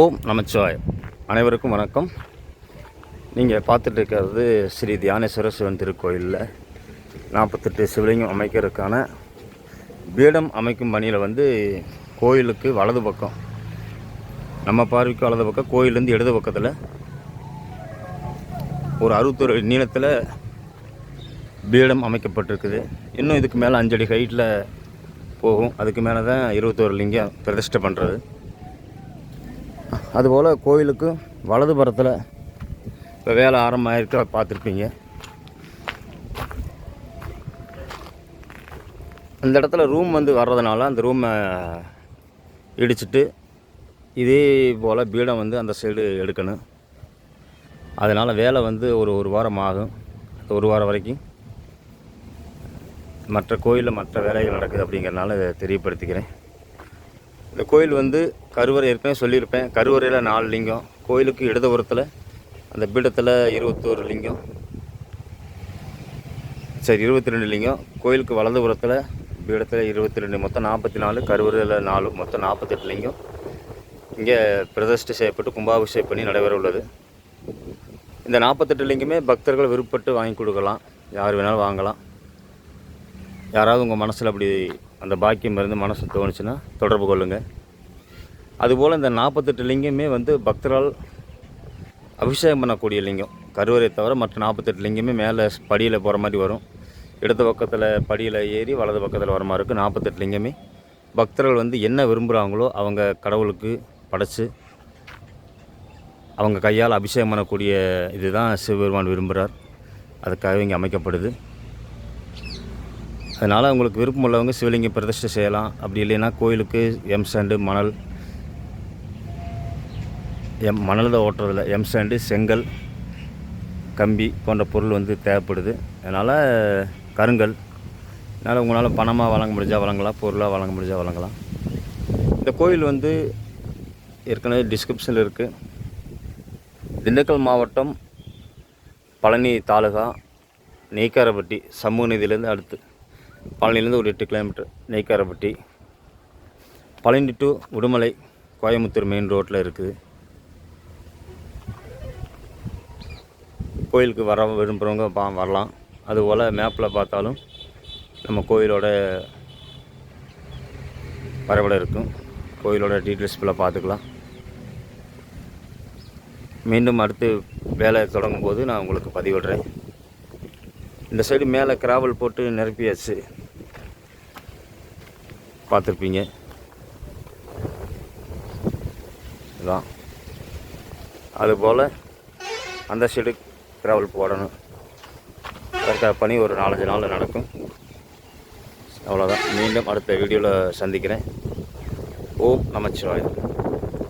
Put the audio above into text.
ஓம் நமச்சிவாய் அனைவருக்கும் வணக்கம். நீங்கள் பார்த்துட்டு இருக்கிறது ஸ்ரீ தியானேஸ்வர சிவன் திருக்கோயிலில். நாற்பத்தெட்டு சிவலிங்கம் அமைக்கிறதுக்கான பீடம் அமைக்கும் பணியில் வந்து கோயிலுக்கு வலது பக்கம் நம்ம பார்வைக்கு வலது பக்கம் கோயிலேருந்து இடது பக்கத்தில் ஒரு அறுபத்தொரு நீளத்தில் பீடம் அமைக்கப்பட்டிருக்குது. இன்னும் இதுக்கு மேலே அஞ்சடி ஹைட்டில் போகும். அதுக்கு மேலே தான் இருபத்தோரு லிங்கம் பிரதிஷ்டை பண்ணுறது அதுபோல் கோயிலுக்கு வலது புறத்தில் இப்போ வேலை ஆரம்பமாயிருக்க. பார்த்துருப்பீங்க. அந்த இடத்துல ரூம் வந்து வர்றதுனால அந்த ரூமை இடிச்சிட்டு இதே போல் பீடம் வந்து அந்த சைடு எடுக்கணும். அதனால் வேலை வந்து ஒரு ஒரு வாரம் ஆகும். ஒரு வாரம் வரைக்கும் மற்ற கோயிலில் மற்ற வேலைகள் நடக்குது அப்படிங்கிறனால தெரியப்படுத்திக்கிறேன். இந்த கோயில் வந்து கருவறை ஏற்கனவே சொல்லியிருப்பேன். கருவறையில் நாலு லிங்கம். கோயிலுக்கு இடதுபுறத்தில் அந்த பீடத்தில் இருபத்தோரு லிங்கம். சரி இருபத்தி ரெண்டு லிங்கம். கோயிலுக்கு வலதுபுறத்தில் பீடத்தில் இருபத்தி ரெண்டு மொத்தம் நாற்பத்தி நாலு கருவறையில் நாலு மொத்தம் நாற்பத்தெட்டு லிங்கம். இங்கே பிரதிஷ்டை செய்யப்பட்டு கும்பாபிஷேகம் பண்ணி நடைபெற உள்ளது. இந்த நாற்பத்தெட்டு லிங்கமே பக்தர்கள் விருப்பப்பட்டு வாங்கி கொடுக்கலாம். யார் வேணாலும் வாங்கலாம். யாராவது உங்கள் மனசில் அப்படி அந்த பாக்கியம் இருந்து மனசு தோணுச்சுன்னா தொடர்பு கொள்ளுங்கள் அதுபோல் இந்த நாற்பத்தெட்டு லிங்கமே வந்து பக்தரால் அபிஷேகம் பண்ணக்கூடிய லிங்கம். கருவறை தவிர மற்ற நாற்பத்தெட்டு லிங்கமே மேலே படியில் போகிற மாதிரி வரும். இடது பக்கத்தில் படியில் ஏறி வலது பக்கத்தில் வர மாதிரி இருக்குது நாற்பத்தெட்டு லிங்கமே பக்தர்கள் வந்து என்ன விரும்புகிறாங்களோ அவங்க கடவுளுக்கு படைச்சு அவங்க கையால் அபிஷேகம் பண்ணக்கூடிய இதுதான் சிவபெருமான் விரும்புகிறார் அதுக்காக இங்கே அமைக்கப்படுது. அதனால் உங்களுக்கு விருப்பம் உள்ளவங்க சிவலிங்க பிரதிஷ்டை செய்யலாம். அப்படி இல்லைன்னா கோயிலுக்கு எம் சாண்டு மணல் எம் மணலில் ஓட்டுறதில்ல. எம் சாண்டு செங்கல் கம்பி போன்ற பொருள் வந்து தேவைப்படுது. அதனால் கருங்கல். அதனால் உங்களால் பணமாக வழங்க முடிஞ்சால் வழங்கலாம் பொருளாக வழங்க முடிஞ்சால் வழங்கலாம். இந்த கோயில் வந்து ஏற்கனவே டிஸ்கிரிப்ஷனில் இருக்குது திண்டுக்கல் மாவட்டம் பழனி தாலுகா நெய்க்காரப்பட்டி சமூக நிதியிலேருந்து அடுத்து. பழனிலேருந்து ஒரு எட்டு kilometre Neikkarapatti Palani to Udumalai Coimbatore main ரோட்டில் இருக்குது. கோயிலுக்கு வர விரும்புகிறவங்க பா வரலாம். அதுபோல் மேப்பில் பார்த்தாலும் நம்ம கோயிலோட வரைபடம் இருக்கும். கோயிலோட டீட்டெயில்ஸ் ஃபுல்லாக பார்த்துக்கலாம். மீண்டும் அடுத்து வேலை தொடங்கும் போது நான் உங்களுக்கு பதிவிடுறேன். இந்த சைடு மேலே கிராவல் போட்டு நிரப்பியாச்சு. பார்த்துருப்பீங்க. இதான். அதுபோல் அந்த சைடு கிராவல் போடணும். கரெக்டாக பணி ஒரு நாலஞ்சு நாளில் நடக்கும். அவ்வளோதான் மீண்டும் அடுத்த வீடியோவில் சந்திக்கிறேன். ஓம் நமச்சிவாயம்.